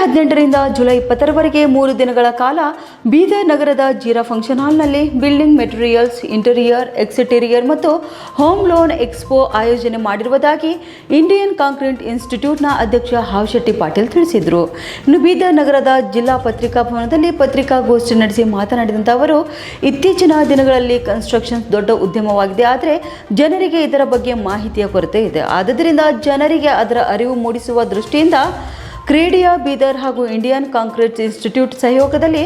ಹದಿನೆಂಟರಿಂದ ಜುಲೈ ಇಪ್ಪತ್ತರವರೆಗೆ ಮೂರು ದಿನಗಳ ಕಾಲ ಬೀದರ್ ನಗರದ ಜೀರಾ ಫಂಕ್ಷನ್ ಹಾಲ್ನಲ್ಲಿ ಬಿಲ್ಡಿಂಗ್ ಮೆಟೀರಿಯಲ್ಸ್, ಇಂಟೀರಿಯರ್, ಎಕ್ಸಿಟೀರಿಯರ್ ಮತ್ತು ಹೋಮ್ ಲೋನ್ ಎಕ್ಸ್ಪೋ ಆಯೋಜನೆ ಮಾಡಿರುವುದಾಗಿ ಇಂಡಿಯನ್ ಕಾಂಕ್ರೀಟ್ ಇನ್ಸ್ಟಿಟ್ಯೂಟ್ನ ಅಧ್ಯಕ್ಷ ಹಾವಶೆಟ್ಟಿ ಪಾಟೀಲ್ ತಿಳಿಸಿದರು. ಇನ್ನು ಬೀದರ್ ನಗರದ ಜಿಲ್ಲಾ ಪತ್ರಿಕಾ ಭವನದಲ್ಲಿ ಪತ್ರಿಕಾಗೋಷ್ಠಿ ನಡೆಸಿ ಮಾತನಾಡಿದಂಥ ಅವರು, ಇತ್ತೀಚಿನ ದಿನಗಳಲ್ಲಿ ಕನ್ಸ್ಟ್ರಕ್ಷನ್ಸ್ ದೊಡ್ಡ ಉದ್ಯಮವಾಗಿದೆ, ಆದರೆ ಜನರಿಗೆ ಇದರ ಬಗ್ಗೆ ಮಾಹಿತಿಯ ಕೊರತೆ ಇದೆ. ಆದ್ದರಿಂದ ಜನರಿಗೆ ಅದರ ಅರಿವು ಮೂಡಿಸುವ ದೃಷ್ಟಿಯಿಂದ ಕ್ರೀಡಿಯಾ ಬೀದರ್ ಹಾಗೂ ಇಂಡಿಯನ್ ಕಾಂಕ್ರೀಟ್ ಇನ್ಸ್ಟಿಟ್ಯೂಟ್ ಸಹಯೋಗದಲ್ಲಿ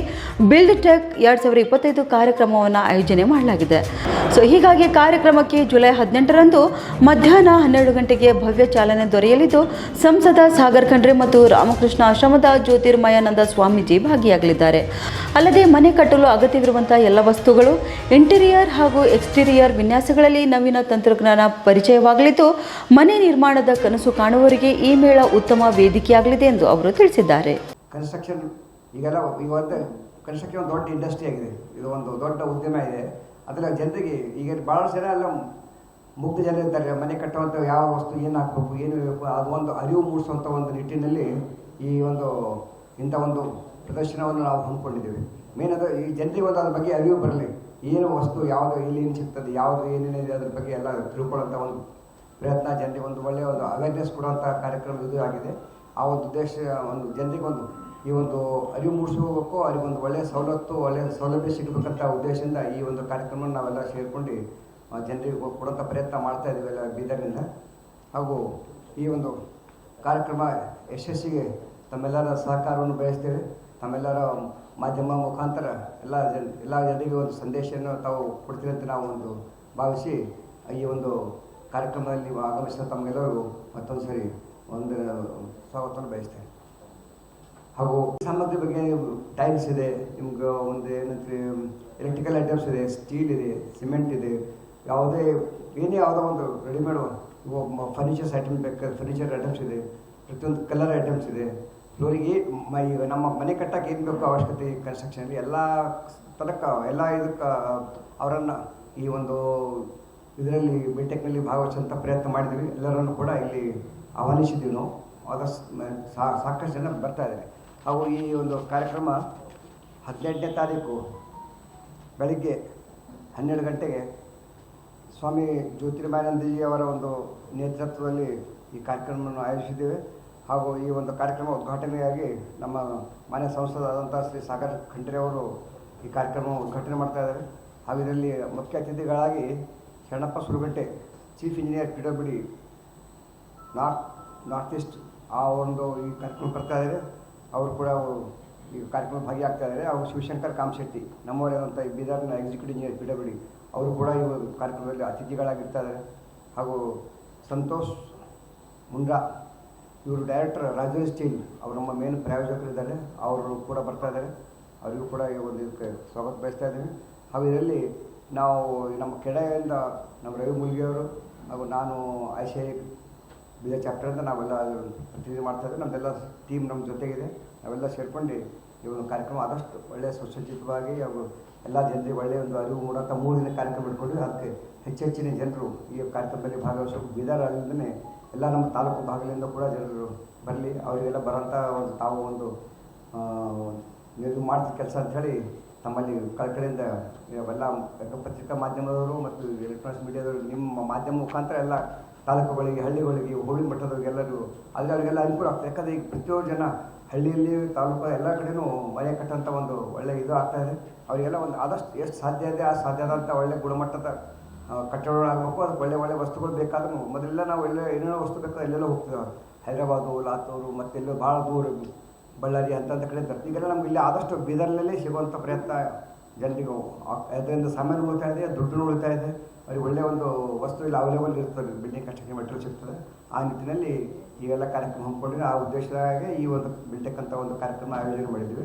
ಬಿಲ್ಡ್ ಟೆಕ್ ಎರಡು ಸಾವಿರದ ಇಪ್ಪತ್ತೈದು ಕಾರ್ಯಕ್ರಮವನ್ನು ಆಯೋಜನೆ ಮಾಡಲಾಗಿದೆ. ಸೊ ಹೀಗಾಗಿ ಕಾರ್ಯಕ್ರಮಕ್ಕೆ ಜುಲೈ ಹದಿನೆಂಟರಂದು ಮಧ್ಯಾಹ್ನ ಹನ್ನೆರಡು ಗಂಟೆಗೆ ಭವ್ಯ ಚಾಲನೆ ದೊರೆಯಲಿದ್ದು, ಸಂಸದ ಸಾಗರ್ ಖಂಡ್ರೆ ಮತ್ತು ರಾಮಕೃಷ್ಣ ಆಶ್ರಮದ ಜ್ಯೋತಿರ್ಮಯಾನಂದ ಸ್ವಾಮೀಜಿ ಭಾಗಿಯಾಗಲಿದ್ದಾರೆ. ಅಲ್ಲದೆ ಮನೆ ಕಟ್ಟಲು ಅಗತ್ಯವಿರುವಂತಹ ಎಲ್ಲ ವಸ್ತುಗಳು, ಇಂಟೀರಿಯರ್ ಹಾಗೂ ಎಕ್ಸ್ಟೀರಿಯರ್ ವಿನ್ಯಾಸಗಳಲ್ಲಿ ನವೀನ ತಂತ್ರಜ್ಞಾನ ಪರಿಚಯವಾಗಲಿದ್ದು, ಮನೆ ನಿರ್ಮಾಣದ ಕನಸು ಕಾಣುವವರಿಗೆ ಈ ಮೇಳ ಉತ್ತಮ ವೇದಿಕೆಯಾಗಲಿದೆ ಎಂದು ಅವರು ತಿಳಿಸಿದ್ದಾರೆ. ಕನ್ಸ್ಟ್ರಕ್ಷನ್ ಈಗೆಲ್ಲ ಇವತ್ತು ಕನ್ಸ್ಟ್ರಕ್ಷನ್ ಒಂದು ದೊಡ್ಡ ಇಂಡಸ್ಟ್ರಿ ಆಗಿದೆ. ಇದು ಒಂದು ದೊಡ್ಡ ಉದ್ಯಮ ಇದೆ. ಅದರಲ್ಲಿ ಜನರಿಗೆ ಈಗ ಭಾಳಷ್ಟು ಜನ ಎಲ್ಲ ಮುಗ್ಧ ಜನ ಇದ್ದಾರೆ. ಮನೆ ಕಟ್ಟುವಂಥ ಯಾವ ವಸ್ತು ಏನು ಹಾಕಬೇಕು, ಏನು ಬೇಕು ಅದು ಒಂದು ಅರಿವು ಮೂಡಿಸುವಂಥ ಒಂದು ನಿಟ್ಟಿನಲ್ಲಿ ಈ ಒಂದು ಇಂಥ ಒಂದು ಪ್ರದರ್ಶನವನ್ನು ನಾವು ಹಮ್ಮಿಕೊಂಡಿದ್ದೇವೆ. ಮೇನ್ ಅದು ಈ ಜನರಿಗೆ ಒಂದು ಅದ್ರ ಬಗ್ಗೆ ಅರಿವು ಬರಲಿ. ಏನು ವಸ್ತು, ಯಾವುದು ಎಲ್ಲಿ ಏನು ಸಿಗ್ತದೆ, ಯಾವುದು, ಏನೇನಿದೆ ಅದ್ರ ಬಗ್ಗೆ ಎಲ್ಲ ತಿಳ್ಕೊಳ್ಳೋಂಥ ಒಂದು ಪ್ರಯತ್ನ, ಜನರಿಗೆ ಒಂದು ಒಳ್ಳೆಯ ಒಂದು ಅವೇರ್ನೆಸ್ ಕೊಡುವಂಥ ಕಾರ್ಯಕ್ರಮ ಇದು ಆಗಿದೆ. ಆ ಒಂದು ದೇಶ, ಒಂದು ಜನರಿಗೆ ಒಂದು ಈ ಒಂದು ಅರಿವು ಮೂಡಿಸಬೇಕು ಅವ್ರಿಗೊಂದು ಒಳ್ಳೆಯ ಸವಲತ್ತು, ಒಳ್ಳೆಯ ಸೌಲಭ್ಯ ಸಿಗಬೇಕಂತ ಉದ್ದೇಶದಿಂದ ಈ ಒಂದು ಕಾರ್ಯಕ್ರಮ ನಾವೆಲ್ಲ ಸೇರಿಕೊಂಡು ಜನರಿಗೆ ಕೊಡೋಂಥ ಪ್ರಯತ್ನ ಮಾಡ್ತಾ ಇದ್ದೀವಿ ಎಲ್ಲ ಬೀದರ್ನಿಂದ. ಹಾಗೂ ಈ ಒಂದು ಕಾರ್ಯಕ್ರಮ ಯಶಸ್ಸಿಗೆ ತಮ್ಮೆಲ್ಲರ ಸಹಕಾರವನ್ನು ಬಯಸ್ತೇವೆ. ತಮ್ಮೆಲ್ಲರ ಮಾಧ್ಯಮ ಮುಖಾಂತರ ಎಲ್ಲ ಜನ, ಎಲ್ಲ ಜನರಿಗೆ ಒಂದು ಸಂದೇಶವನ್ನು ತಾವು ಕೊಡ್ತೀವಿ ಅಂತ ನಾವು ಒಂದು ಭಾವಿಸಿ ಈ ಒಂದು ಕಾರ್ಯಕ್ರಮದಲ್ಲಿ ಆಗಮಿಸಿದ ತಮ್ಮೆಲ್ಲರಿಗೂ ಮತ್ತೊಂದು ಸರಿ ಒಂದು ಸ್ವಾಗತವನ್ನು ಬಯಸ್ತೇನೆ. ಹಾಗೂ ಸಾಮಗ್ರಿ ಬಗ್ಗೆ ಟೈಲ್ಸ್ ಇದೆ, ನಿಮ್ಗೆ ಒಂದು ಏನಂತೀವಿ ಎಲೆಕ್ಟ್ರಿಕಲ್ ಐಟಮ್ಸ್ ಇದೆ ಸ್ಟೀಲ್ ಇದೆ ಸಿಮೆಂಟ್ ಇದೆ, ಯಾವುದೇ, ಏನೇ ಯಾವುದೋ ಒಂದು ರೆಡಿಮೇಡ್ ಫರ್ನಿಚರ್ಸ್ ಐಟಮ್ ಬೇಕಾದ್ರೆ ಫರ್ನಿಚರ್ ಐಟಮ್ಸ್ ಇದೆ, ಪ್ರತಿಯೊಂದು ಕಲರ್ ಐಟಮ್ಸ್ ಇದೆ. ಫ್ಲೋರಿಗೆ ಮೈ ನಮ್ಮ ಮನೆ ಕಟ್ಟಕ್ಕೆ ಏನು ಬೇಕು ಅವಶ್ಯಕತೆ ಕನ್ಸ್ಟ್ರಕ್ಷನಲ್ಲಿ ಎಲ್ಲ ತನಕ, ಎಲ್ಲ ಇದಕ್ಕೆ ಅವರನ್ನು ಈ ಒಂದು ಇದರಲ್ಲಿ ಬಿಟೆಕ್ನಲ್ಲಿ ಭಾಗವಹಿಸುವಂಥ ಪ್ರಯತ್ನ ಮಾಡಿದ್ವಿ ಎಲ್ಲರನ್ನು ಕೂಡ ಇಲ್ಲಿ ಆಹ್ವಾನಿಸಿದ್ದೀವಿ ನಾವು. ಆದಷ್ಟು ಸಾಕಷ್ಟು ಜನ ಬರ್ತಾ ಇದ್ದಾರೆ. ಹಾಗೂ ಈ ಒಂದು ಕಾರ್ಯಕ್ರಮ ಹದಿನೆಂಟನೇ ತಾರೀಕು ಬೆಳಿಗ್ಗೆ ಹನ್ನೆರಡು ಗಂಟೆಗೆ ಸ್ವಾಮಿ ಜ್ಯೋತಿರ್ಮಾನಂದಜಿಯವರ ಒಂದು ನೇತೃತ್ವದಲ್ಲಿ ಈ ಕಾರ್ಯಕ್ರಮವನ್ನು ಆಯೋಜಿಸಿದ್ದೇವೆ. ಹಾಗೂ ಈ ಒಂದು ಕಾರ್ಯಕ್ರಮ ಉದ್ಘಾಟನೆಯಾಗಿ ನಮ್ಮ ಮಾನ್ಯ ಸಂಸದರಾದಂಥ ಶ್ರೀ ಸಾಗರ್ ಖಂಡ್ರೆ ಅವರು ಈ ಕಾರ್ಯಕ್ರಮ ಉದ್ಘಾಟನೆ ಮಾಡ್ತಾ ಇದ್ದಾರೆ. ಹಾಗೂ ಇದರಲ್ಲಿ ಮುಖ್ಯ ಅತಿಥಿಗಳಾಗಿ Sharanappa Suragatte chief engineer P W D, north north east ಆ ಒಂದು ಈ ಕಾರ್ಯಕ್ರಮ ಬರ್ತಾ ಇದ್ದಾರೆ ಅವರು ಕೂಡ ಈ ಕಾರ್ಯಕ್ರಮ ಭಾಗಿಯಾಗ್ತಾ ಇದ್ದಾರೆ ಅವರು ಶಿವಶಂಕರ್ ಕಾಮಶೆಟ್ಟಿ ನಮ್ಮವರಾದಂಥ ಬೀದರ್ನ executive engineer P W D, ಅವರು ಕೂಡ ಈ ಒಂದು ಕಾರ್ಯಕ್ರಮದಲ್ಲಿ ಅತಿಥಿಗಳಾಗಿರ್ತಾ ಇದ್ದಾರೆ ಹಾಗೂ ಸಂತೋಷ್ ಮುಂಡ್ರಾ, ಇವರು ಡೈರೆಕ್ಟರ್ ರಾಜೇಶ್ ಸ್ಟೀಲ್, ಅವರು ನಮ್ಮ ಮೇನ್ ಪ್ರಾಯೋಜಕರಿದ್ದಾರೆ ಅವರು ಕೂಡ ಬರ್ತಾ ಇದ್ದಾರೆ ಅವರಿಗೂ ಕೂಡ ಈ ಒಂದು ಇದಕ್ಕೆ ಸ್ವಾಗತ ಬಯಸ್ತಾ ಇದ್ದೀವಿ ಹಾಗೂ ಇದರಲ್ಲಿ ನಾವು ನಮ್ಮ ಕೆಡೆಯಿಂದ ನಮ್ಮ ರವಿ ಮುಲ್ಗಿಯವರು, ಹಾಗೂ ನಾನು ಐ ಸಿ ಬೀದರ್ ಚಾಪ್ಟರ್ ಅಂತ ನಾವೆಲ್ಲ ಪ್ರತಿನಿಧಿ ಮಾಡ್ತಾ ಇದ್ದೀವಿ. ನಮ್ದೆಲ್ಲ ಟೀಮ್ ನಮ್ಮ ಜೊತೆಗಿದೆ. ನಾವೆಲ್ಲ ಸೇರ್ಕೊಂಡು ಈ ಒಂದು ಕಾರ್ಯಕ್ರಮ ಆದಷ್ಟು ಒಳ್ಳೆಯ ಸುಸಜ್ಜಿತವಾಗಿ ಹಾಗೂ ಎಲ್ಲ ಜನರಿಗೆ ಒಳ್ಳೆಯ ಒಂದು ಅರಿವು ಮೂಡೋಂಥ ಮೂರು ದಿನ ಕಾರ್ಯಕ್ರಮ ಇಟ್ಕೊಂಡು ಅದಕ್ಕೆ ಹೆಚ್ಚೆಚ್ಚಿನ ಜನರು ಈ ಕಾರ್ಯಕ್ರಮದಲ್ಲಿ ಭಾಗವಹಿಸಬೇಕು ಬೀದರ್ ಅಲ್ಲಿಂದನೇ ಎಲ್ಲ ನಮ್ಮ ತಾಲೂಕು ಭಾಗಗಳಿಂದ ಕೂಡ ಜನರು ಬರಲಿ. ಅವರಿಗೆಲ್ಲ ಬರೋಂಥ ಒಂದು ತಾವು ಒಂದು ನೀವು ಮಾಡಿದ ಕೆಲಸ ಅಂತ ಹೇಳಿ ತಮ್ಮಲ್ಲಿ ಕಳಕಳಿಯಿಂದ ಎಲ್ಲ ಪತ್ರಿಕಾ ಮಾಧ್ಯಮದವರು ಮತ್ತು ಎಲೆಕ್ಟ್ರಾನಿಕ್ಸ್ ಮೀಡಿಯಾದವರು ನಿಮ್ಮ ಮಾಧ್ಯಮ ಮುಖಾಂತರ ಎಲ್ಲ ತಾಲೂಕುಗಳಿಗೆ, ಹಳ್ಳಿಗಳಿಗೆ ಹೋಳಿ ಮಠದವ್ರಿಗೆಲ್ಲರಿಗೂ ಅಲ್ಲಿ ಅವರಿಗೆಲ್ಲ ಅನುಕೂಲ ಆಗ್ತದೆ. ಯಾಕಂದರೆ ಈಗ ಪ್ರತಿಯೊಂದು ಜನ ಹಳ್ಳಿಯಲ್ಲಿ, ತಾಲೂಕು, ಎಲ್ಲ ಕಡೆನೂ ಮನೆ ಕಟ್ಟಂಥ ಒಂದು ಒಳ್ಳೆಯ ಇದು ಆಗ್ತಾ ಇದೆ. ಅವರಿಗೆಲ್ಲ ಒಂದು ಆದಷ್ಟು ಎಷ್ಟು ಸಾಧ್ಯ ಇದೆ, ಆ ಸಾಧ್ಯ ಆದಂಥ ಒಳ್ಳೆ ಗುಣಮಟ್ಟದ ಕಟ್ಟಡಗಳಾಗಬೇಕು. ಅದಕ್ಕೆ ಒಳ್ಳೆ ಒಳ್ಳೆ ವಸ್ತುಗಳು ಬೇಕಾದ್ರೂ ಮೊದಲೆಲ್ಲ ನಾವು ಎಲ್ಲ ಏನೇನೋ ವಸ್ತು ಬೇಕಾದ್ರೆ ಎಲ್ಲೆಲ್ಲೋ ಹೋಗ್ತೀವಿ ಹೈದರಾಬಾದು, ಲಾತೂರು ಮತ್ತೆಲ್ಲೋ ಭಾಳ ದೂರ ಬಳ್ಳಾರಿ ಅಂತಂಥ ಕಡೆ ತರ್ತೀವಿ ಈಗೆಲ್ಲ ನಮ್ಗೆ ಇಲ್ಲಿ ಆದಷ್ಟು ಬೀದರ್ನಲ್ಲೇ ಸಿಗುವಂಥ ಪ್ರಯತ್ನ ಜನರಿಗೆ ಅದರಿಂದ ಸಮಯ ಉಳಿತಾ ಇದೆ, ದುಡ್ಡು ಉಳಿತಾ ಇದೆ. ಅವ್ರಿಗೆ ಒಳ್ಳೆಯ ಒಂದು ವಸ್ತು ಇಲ್ಲಿ ಅವೈಲೇಬಲ್ ಇರ್ತದೆ. ಬಿಲ್ಡಿಂಗ್ ಕನ್ಸ್ಟ್ರಕ್ಷನ್ ಮೆಟೀರಿಯಲ್ ಸಿಗ್ತದೆ. ಆ ನಿಟ್ಟಿನಲ್ಲಿ ಈಗೆಲ್ಲ ಕಾರ್ಯಕ್ರಮ ಹಮ್ಮಿಕೊಂಡಿದ್ರೆ ಆ ಉದ್ದೇಶದಾಗೆ ಈ ಒಂದು ಬಿಲ್ಟೆಕ್ ಅಂತ ಒಂದು ಕಾರ್ಯಕ್ರಮ ಆಯೋಜನೆ ಮಾಡಿದ್ವಿ